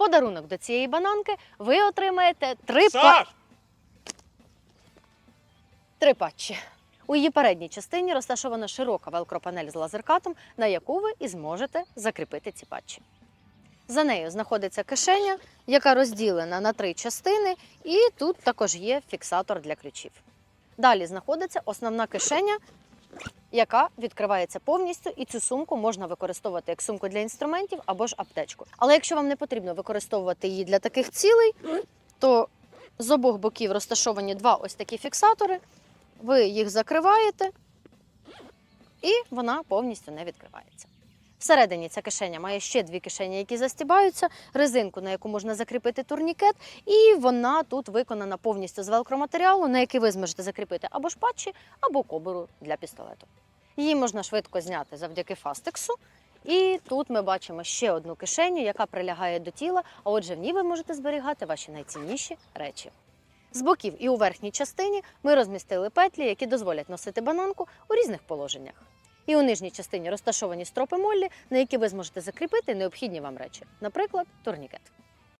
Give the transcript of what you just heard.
подарунок до цієї бананки ви отримаєте три, па... Три патчі. У її передній частині розташована широка велкропанель з лазеркатом, на яку ви і зможете закріпити ці патчі. За нею знаходиться кишеня, яка розділена на три частини, і тут також є фіксатор для ключів. Далі знаходиться основна кишеня, яка відкривається повністю, і цю сумку можна використовувати як сумку для інструментів або ж аптечку. Але якщо вам не потрібно використовувати її для таких цілей, то з обох боків розташовані два ось такі фіксатори. Ви їх закриваєте, і вона повністю не відкривається. Всередині ця кишеня має ще дві кишені, які застібаються, резинку, на яку можна закріпити турнікет, і вона тут виконана повністю з велкроматеріалу, на який ви зможете закріпити або ж патчі, або кобуру для пістолету. Її можна швидко зняти завдяки фастексу. І тут ми бачимо ще одну кишеню, яка прилягає до тіла, а отже, в ній ви можете зберігати ваші найцінніші речі. З боків і у верхній частині ми розмістили петлі, які дозволять носити бананку у різних положеннях. І у нижній частині розташовані стропи моллі, на які ви зможете закріпити необхідні вам речі, наприклад, турнікет.